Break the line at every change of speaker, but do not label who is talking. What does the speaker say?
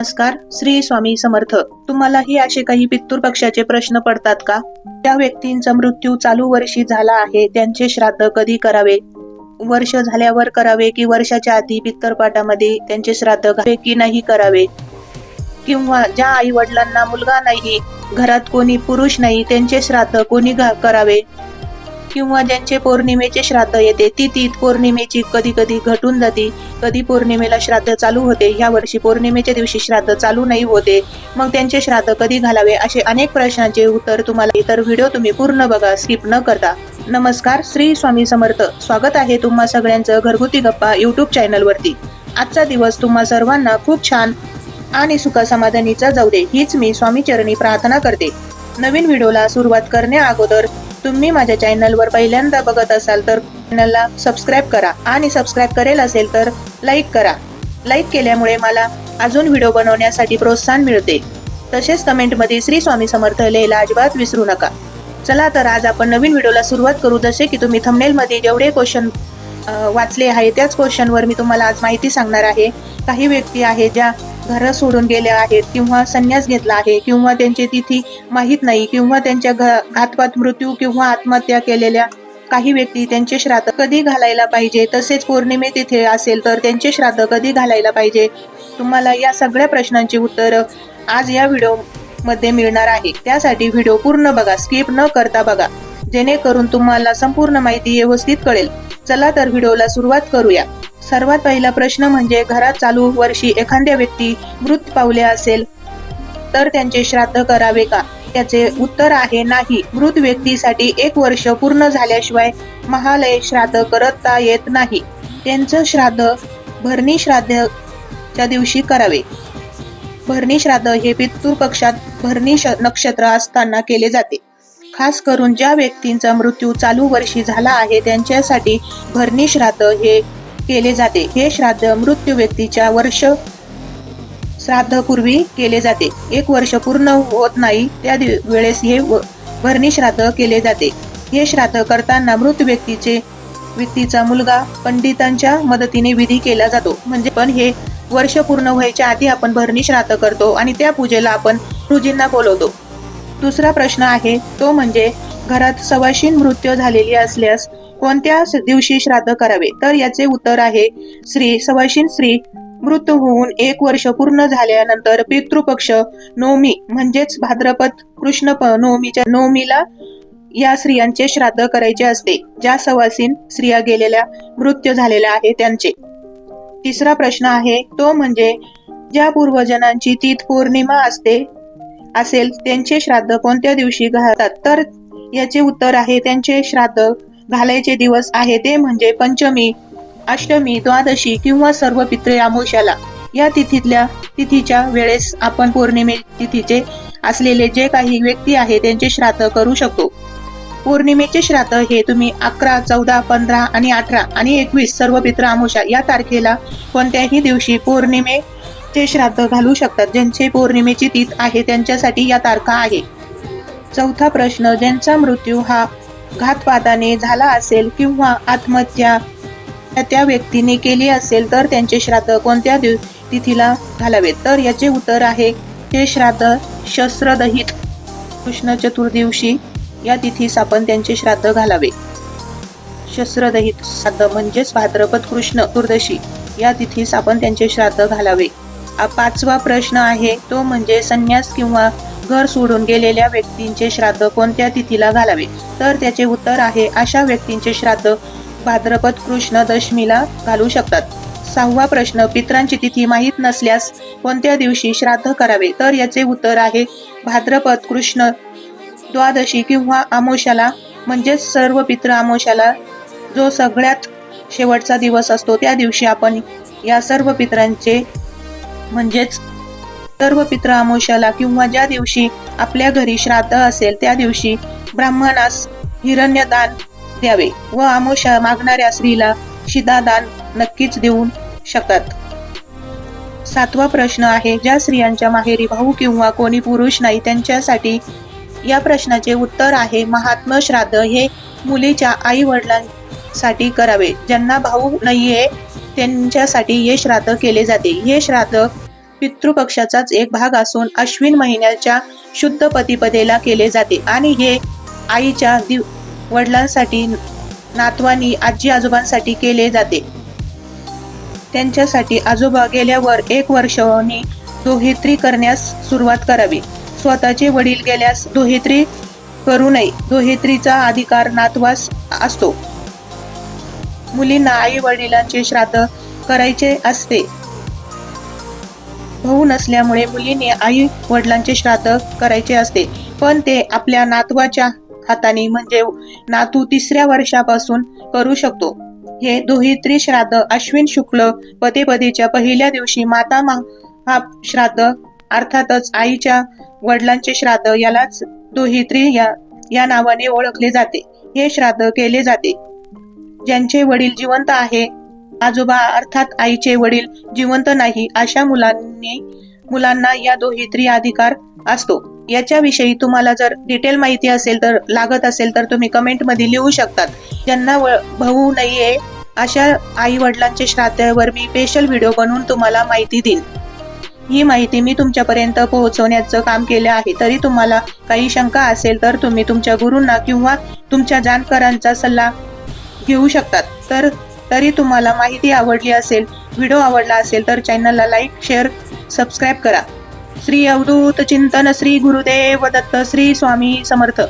नमस्कार श्री स्वामी समर्थ. तुम्हालाही असे काही पित्तूर पक्षाचे प्रश्न पडतात का? त्या व्यक्तींचा मृत्यू चालू वर्षी झाला आहे त्यांचे श्राद्ध कधी करावे? वर्ष झाल्यावर करावे की वर्षाच्या आधी पित्तरपाटामध्ये त्यांचे श्राद्ध घावे की नाही करावे? किंवा ज्या आई वडिलांना मुलगा नाही घरात कोणी पुरुष नाही त्यांचे श्राद्ध कोणी करावे? किंवा ज्यांचे पौर्णिमेचे श्राद्ध येते ती तीत पौर्णिमेची कधी कधी घटून जाते. कधी पौर्णिमेला श्राद्ध चालू होते ह्या वर्षी पौर्णिमेच्या दिवशी श्राद्ध चालू नाही होते. मग त्यांचे श्राद्ध कधी घालावे असे अनेक प्रश्नांचे उत्तर तुम्हाला इतर व्हिडिओ तुम्ही पूर्ण बघा स्किप न करता. नमस्कार श्री स्वामी समर्थ. स्वागत आहे तुम्हा सगळ्यांचं घरगुती गप्पा युट्यूब चॅनल वरती. आजचा दिवस तुम्हा सर्वांना खूप छान आणि सुखासमाधानीचा जाऊ दे हीच मी स्वामी चरणी प्रार्थना करते. नवीन व्हिडिओला सुरुवात करण्या अगोदर तुम्ही माझ्या चॅनलवर पहिल्यांदा बघत असाल तर चॅनलला सबस्क्राईब करा. आणि सबस्क्राईब करेल असेल तर लाईक करा. लाईक केल्यामुळे मला अजून व्हिडिओ बनवण्यासाठी प्रोत्साहन मिळते. तसेच कमेंटमध्ये श्री स्वामी समर्थ लिहायला अजिबात विसरू नका. चला तर आज आपण नवीन व्हिडिओला सुरुवात करू. जसे की तुम्ही थंबनेलमध्ये जेवढे क्वेश्चन वाचले आहे त्याच क्वेश्चनवर मी तुम्हाला आज माहिती सांगणार आहे. काही व्यक्ती आहेत ज्या घर सोडून गेल्या आहेत किंवा संन्यास घेतला आहे किंवा त्यांची तिथी माहीत नाही किंवा त्यांच्या घ- घातपात मृत्यू किंवा आत्महत्या केलेल्या काही व्यक्ती त्यांचे श्राद्ध कधी घालायला पाहिजे? तसेच पौर्णिमे तिथे असेल तर त्यांचे श्राद्ध कधी घालायला पाहिजे? तुम्हाला या सगळ्या प्रश्नांची उत्तर आज या व्हिडिओमध्ये मिळणार आहे. त्यासाठी व्हिडिओ पूर्ण बघा स्किप न करता बघा. जेणेकरून तुम्हाला संपूर्ण माहिती व्यवस्थित कळेल. चला तर व्हिडिओला सुरुवात करूया. सर्वात पहिला प्रश्न म्हणजे घरात चालू वर्षी एखाद्या व्यक्ती मृत पावले असेल तर त्यांचे श्राद्ध करावे का? त्याचे उत्तर आहे नाही. मृत व्यक्तीसाठी एक वर्ष पूर्ण झाल्याशिवाय महालय श्राद्ध करता येत नाही. त्यांचं श्राद्ध भरणी श्राद्धच्या दिवशी करावे. भरणी श्राद्ध हे पितृ पक्षात भरणी श- नक्षत्र असताना केले जाते. खास करून ज्या व्यक्तींचा मृत्यू चालू वर्षी झाला आहे त्यांच्यासाठी भरणी श्राद्ध हे केले जाते. हे श्राद्ध मृत्यू व्यक्तीच्या वर्ष श्राद्धपूर्वी केले जाते. एक वर्ष पूर्ण होत नाही त्या वेळेस हे भरणी श्राद्ध केले जाते. हे श्राद्ध करताना मृत व्यक्तीचे व्यक्तीचा मुलगा पंडितांच्या मदतीने विधी केला जातो. म्हणजे पण हे वर्ष पूर्ण व्हायच्या आधी आपण भरणी श्राद्ध करतो आणि त्या पूजेला आपण गुरुजींना बोलवतो. दुसरा प्रश्न आहे तो म्हणजे घरात सवाशीन मृत्यू झालेली असल्यास कोणत्या दिवशी श्राद्ध करावे? तर याचे उत्तर आहे श्री सवाशीन श्री मृत होऊन एक वर्ष पूर्ण झाल्यानंतर पितृपक्ष नवमी म्हणजेच भाद्रपद कृष्ण नवमीच्या नवमीला या स्त्रियांचे श्राद्ध करायचे असते ज्या सवासीन स्त्रिया गेलेल्या मृत्यू झालेल्या आहे त्यांचे. तिसरा प्रश्न आहे तो म्हणजे ज्या पूर्वजनांची तीत पौर्णिमा असते असेल त्यांचे श्राद्ध कोणत्या दिवशी घालतात? तर याचे उत्तर आहे त्यांचे श्राद्ध घालायचे दिवस आहे ते म्हणजे पंचमी अष्टमी द्वादशी किंवा सर्व पित्रे अमावस्याला या तिथीतल्या तिथीच्या वेळेस आपण पौर्णिमे तिथीचे असलेले जे काही व्यक्ती आहे त्यांचे श्राद्ध करू शकतो. पौर्णिमेचे श्राद्ध हे तुम्ही अकरा चौदा पंधरा आणि अठरा आणि एकवीस सर्व पित्र अमावस्या या तारखेला कोणत्याही दिवशी पौर्णिमेचे श्राद्ध घालू शकतात. ज्यांचे पौर्णिमेची तीत आहे त्यांच्यासाठी या तारखा आहे. चौथा प्रश्न ज्यांचा मृत्यू हा घातपाताने झाला असेल किंवा आत्महत्या त्या व्यक्तीने केली असेल तर त्यांचे श्राद्ध कोणत्या दिव तिथीला घालावेत? तर याचे उत्तर आहे ते श्राद्ध शस्त्रदहित कृष्ण चतुर्दिवशी या तिथीस आपण त्यांचे श्राद्ध घालावे. शस्त्रदहित श्राद्ध म्हणजेच भाद्रपद कृष्ण चतुर्दशी या तिथीस आपण त्यांचे श्राद्ध घालावे. पाचवा प्रश्न आहे तो म्हणजे संन्यास किंवा घर सोडून गेलेल्या व्यक्तींचे श्राद्ध कोणत्या तिथीला घालावे? तर त्याचे उत्तर आहे अशा व्यक्तींचे श्राद्ध भाद्रपद कृष्ण दशमीला घालू शकतात. सहावा प्रश्न पित्रांची तिथी माहीत नसल्यास कोणत्या दिवशी श्राद्ध करावे? तर याचे उत्तर आहे भाद्रपद कृष्ण द्वादशी किंवा आमोशाला म्हणजेच सर्व पित्र आमोशाला जो सगळ्यात शेवटचा दिवस असतो त्या दिवशी आपण या सर्व पित्रांचे म्हणजेच सर्व पित्र अमावस्याला किंवा ज्या दिवशी आपल्या घरी श्राद्ध असेल त्या दिवशी ब्राह्मणास हिरण्यदान द्यावे व अमावस्या मागणाऱ्या स्त्रीला शिदादान नक्कीच देऊ शकतात सातवा प्रश्न आहे ज्या स्त्रियांच्या माहेरी भाऊ किंवा कोणी पुरुष नाही त्यांच्यासाठी या प्रश्नाचे उत्तर आहे महात्मा श्राद्ध हे मुलीच्या आई वडिलांसाठी करावे. ज्यांना भाऊ नाहीये त्यांच्यासाठी हे श्राद्ध केले जाते. हे श्राद्ध पितृपक्षाचाच एक भाग असून अश्विन महिन्याच्या शुद्ध पतिपदेला केले जाते. आणि हे आईच्या दिव वडिलांसाठी नातवानी आजी आजोबांसाठी केले जाते. त्यांच्यासाठी आजोबा गेल्यावर एक वर्षांनी दोहित्री करण्यास सुरुवात करावी. स्वतःचे वडील गेल्यास दोहित्री करू नये. दोहित्रीचा अधिकार नातवास असतो. मुलींना आई वडिलांचे श्राद्ध करायचे असते. भाऊ नसल्यामुळे मुलीने आई वडिलांचे श्राद्ध करायचे असते. पण ते आपल्या नातवाच्या हाताने म्हणजे नातू तिसऱ्या वर्षापासून करू शकतो. हे दोहित्री श्राद्ध अश्विन शुक्ल पदेपदेच्या पहिल्या दिवशी माता हा श्राद्ध अर्थातच आईच्या वडिलांचे श्राद्ध यालाच दोहित्री या या नावाने ओळखले जाते. हे श्राद्ध केले जाते. ज्यांचे वडील जिवंत आहे आजोबा अर्थात आईचे वडील जिवंत नाही अशा मुलांनी मुलांना या दोहित्री अधिकार असतो. याच्याविषयी तुम्हाला जर डिटेल माहिती असेल तर लागत असेल तर तुम्ही कमेंटमध्ये लिहू शकतात. ज्यांना भाऊ नाहीये अशा आई वडिलांचे श्राद्धावर मी स्पेशल व्हिडिओ बनवून तुम्हाला माहिती देईन. ही माहिती मी तुमच्यापर्यंत पोहोचवण्याचं काम केलं आहे. तरी तुम्हाला काही शंका असेल तर तुम्ही तुमच्या गुरूंना किंवा तुमच्या जाणकारांचा सल्ला घेऊ शकतात. तर तरी तुम्हाला माहिती आवडली असेल व्हिडिओ आवडला असेल तर चॅनलला लाईक शेअर सबस्क्राईब करा. श्री अवधूत चिंतन श्री गुरुदेव दत्त श्री स्वामी समर्थ.